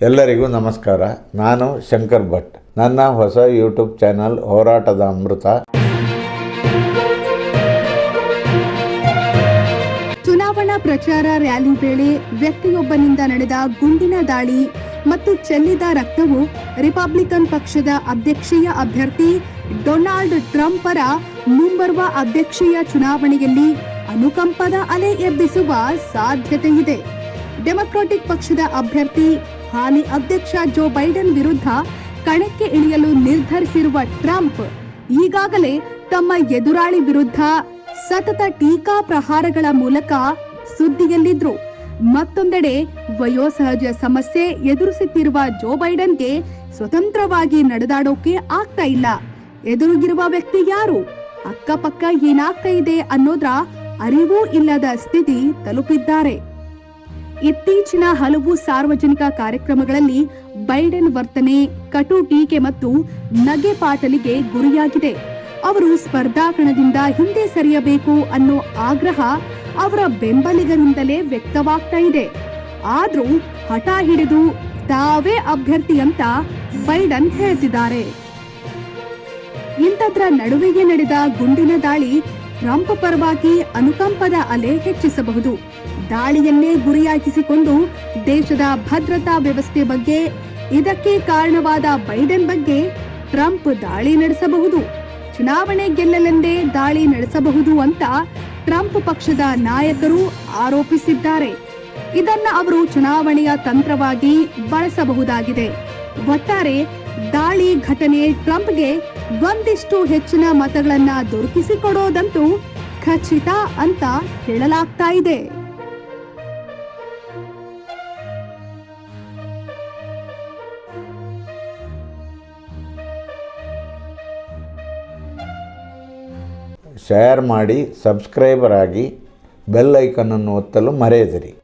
ಎಲ್ಲರಿಗೂ ನಮಸ್ಕಾರ. ನಾನು ಶಂಕರ್ ಭಟ್. ನನ್ನ ಹೊಸ ಯೂಟ್ಯೂಬ್ ಚಾನಲ್ ಹೋರಾಟದ ಅಮೃತ. ಚುನಾವಣಾ ಪ್ರಚಾರ ರ್ಯಾಲಿ ವೇಳೆ ವ್ಯಕ್ತಿಯೊಬ್ಬನಿಂದ ನಡೆದ ಗುಂಡಿನ ದಾಳಿ ಮತ್ತು ಚೆಲ್ಲಿದ ರಕ್ತವು ರಿಪಬ್ಲಿಕನ್ ಪಕ್ಷದ ಅಧ್ಯಕ್ಷೀಯ ಅಭ್ಯರ್ಥಿ ಡೊನಾಲ್ಡ್ ಟ್ರಂಪ್ ಪರ ಮುಂಬರುವ ಅಧ್ಯಕ್ಷೀಯ ಚುನಾವಣೆಯಲ್ಲಿ ಅನುಕಂಪದ ಅಲೆ ಎಬ್ಬಿಸುವ ಸಾಧ್ಯತೆ ಇದೆ ಡೆಮೊಕ್ರಾಟಿಕ್ ಪಕ್ಷದ ಅಭ್ಯರ್ಥಿ ಹಾಲಿ ಅಧ್ಯಕ್ಷ ಜೋ ಬೈಡನ್ ವಿರುದ್ಧ ಕಣಕ್ಕೆ ಇಳಿಯಲು ನಿರ್ಧರಿಸಿರುವ ಟ್ರಂಪ್ ಈಗಾಗಲೇ ತಮ್ಮ ಎದುರಾಳಿ ವಿರುದ್ಧ ಸತತ ಟೀಕಾ ಪ್ರಹಾರಗಳ ಮೂಲಕ ಸುದ್ದಿಯಲ್ಲಿದ್ರು. ಮತ್ತೊಂದೆಡೆ ವಯೋಸಹಜ ಸಮಸ್ಯೆ ಎದುರಿಸುತ್ತಿರುವ ಜೋ ಬೈಡನ್ಗೆ ಸ್ವತಂತ್ರವಾಗಿ ನಡೆದಾಡೋಕೆ ಆಗ್ತಾ ಇಲ್ಲ. ಎದುರಿಗಿರುವ ವ್ಯಕ್ತಿ ಯಾರು? ಅಕ್ಕಪಕ್ಕ ಏನಾಗ್ತಾ ಇದೆ ಅನ್ನೋದ್ರ ಅರಿವೂ ಇಲ್ಲದ ಸ್ಥಿತಿ ತಲುಪಿದ್ದಾರೆ. ಇತ್ತೀಚಿನ ಹಲವು ಸಾರ್ವಜನಿಕ ಕಾರ್ಯಕ್ರಮಗಳಲ್ಲಿ ಬೈಡೆನ್ ವರ್ತನೆ, ಕಟು ಟೀಕೆ ಮತ್ತು ನಗೆ ಪಾಟಲಿಗೆ ಗುರಿಯಾಗಿದೆ. ಅವರು ಸ್ಪರ್ಧಾ ಕಣದಿಂದ ಹಿಂದೆ ಸರಿಯಬೇಕು ಅನ್ನೋ ಆಗ್ರಹ ಅವರ ಬೆಂಬಲಿಗರಿಂದಲೇ ವ್ಯಕ್ತವಾಗ್ತಾ ಇದೆ. ಆದ್ರೂ ಹಠ ಹಿಡಿದು ತಾವೇ ಅಭ್ಯರ್ಥಿ ಅಂತ ಬೈಡನ್ ಹೇಳ್ತಿದ್ದಾರೆ. ಇಂಥದ್ರ ನಡುವೆಯೇ ನಡೆದ ಗುಂಡಿನ ದಾಳಿ ಟ್ರಂಪ್ ಪರವಾಗಿ ಅನುಕಂಪದ ಅಲೆ ಹೆಚ್ಚಿಸಬಹುದು. ದಾಳಿಯನ್ನೇ ಗುರಿಯಾಗಿಸಿಕೊಂಡು ದೇಶದ ಭದ್ರತಾ ವ್ಯವಸ್ಥೆ ಬಗ್ಗೆ, ಇದಕ್ಕೆ ಕಾರಣವಾದ ಬೈಡೆನ್ ಬಗ್ಗೆ ಟ್ರಂಪ್ ದಾಳಿ ನಡೆಸಬಹುದು. ಚುನಾವಣೆ ಗೆಲ್ಲಲೆಂದೇ ದಾಳಿ ನಡೆಸಬಹುದು ಅಂತ ಟ್ರಂಪ್ ಪಕ್ಷದ ನಾಯಕರು ಆರೋಪಿಸಿದ್ದಾರೆ. ಇದನ್ನ ಅವರು ಚುನಾವಣೆಯ ತಂತ್ರವಾಗಿ ಬಳಸಬಹುದಾಗಿದೆ. ಒಟ್ಟಾರೆ ದಾಳಿ ಘಟನೆ ಟ್ರಂಪ್ಗೆ ಒಂದಿಷ್ಟು ಹೆಚ್ಚಿನ ಮತಗಳನ್ನ ದೊರಕಿಸಿಕೊಡೋದಂತೂ ಖಚಿತ ಅಂತ ಹೇಳಲಾಗ್ತಾ ಇದೆ. ಶೇರ್ ಮಾಡಿ ಸಬ್ಸ್ಕ್ರೈಬರ್ ಆಗಿ ಬೆಲ್ ಐಕನನ್ನು ಒತ್ತಲು ಮರೆಯದಿರಿ.